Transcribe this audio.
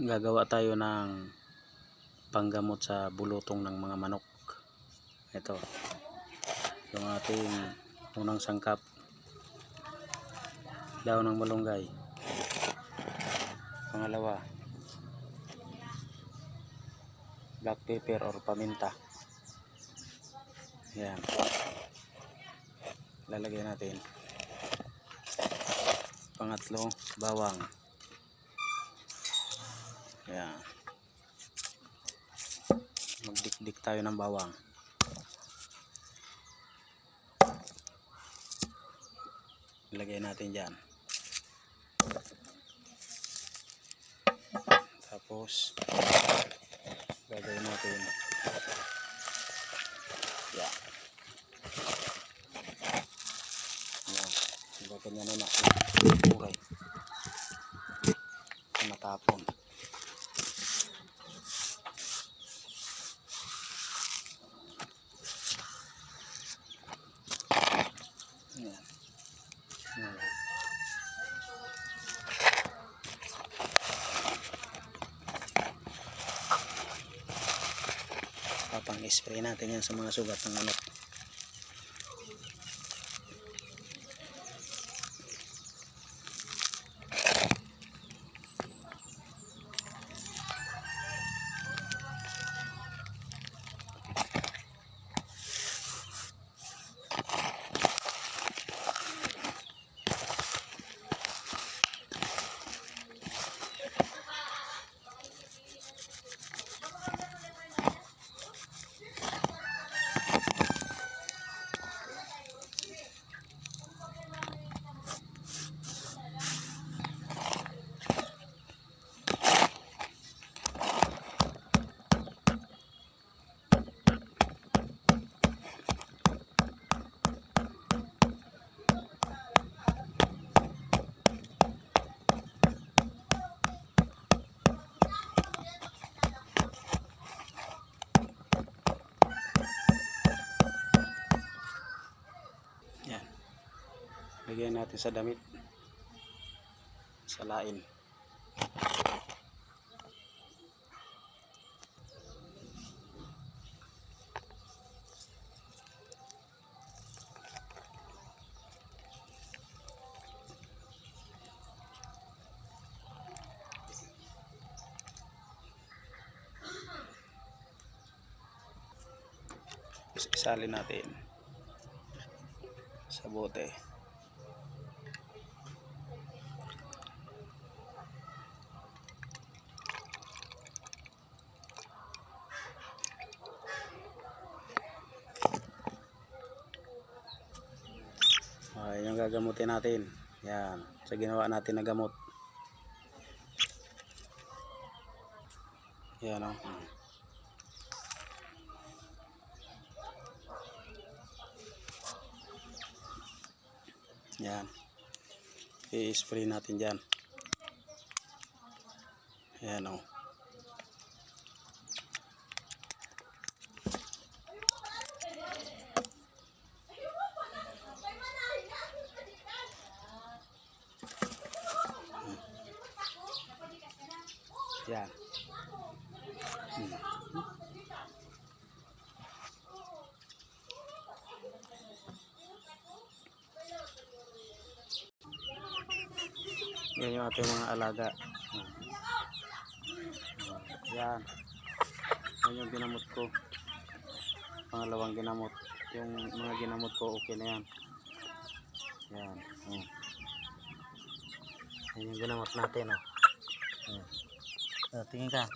gagawa tayo ng panggamot sa bulutong ng mga manok. Ito. Yung ating unang sangkap. Daw ng malunggay. Pangalawa. Black pepper or paminta. Yan. Lalagay natin. Pangatlo bawang yan magdikdik tayo ng bawang. Ilagay natin dyan. Tapos gagawin natin. Yan yan gaganyan na natin. Buhay matapon yan yan papang spray natin yan sa mga sugat ng manok yan lagyan natin sa damit. Sa lain. Isalin natin sa bote ay yung gagamutin natin. Yan. Sa ginawa natin na gamot. Yan o yan. I-spray natin dyan. Yan o yan Hmm. yan yung ating mga alaga Hmm. yan yan yung ginamot ko pangalawang ginamot yung mga ginamot ko okay na yan yan hmm. yan yung ginamot natin oh. 呃听一下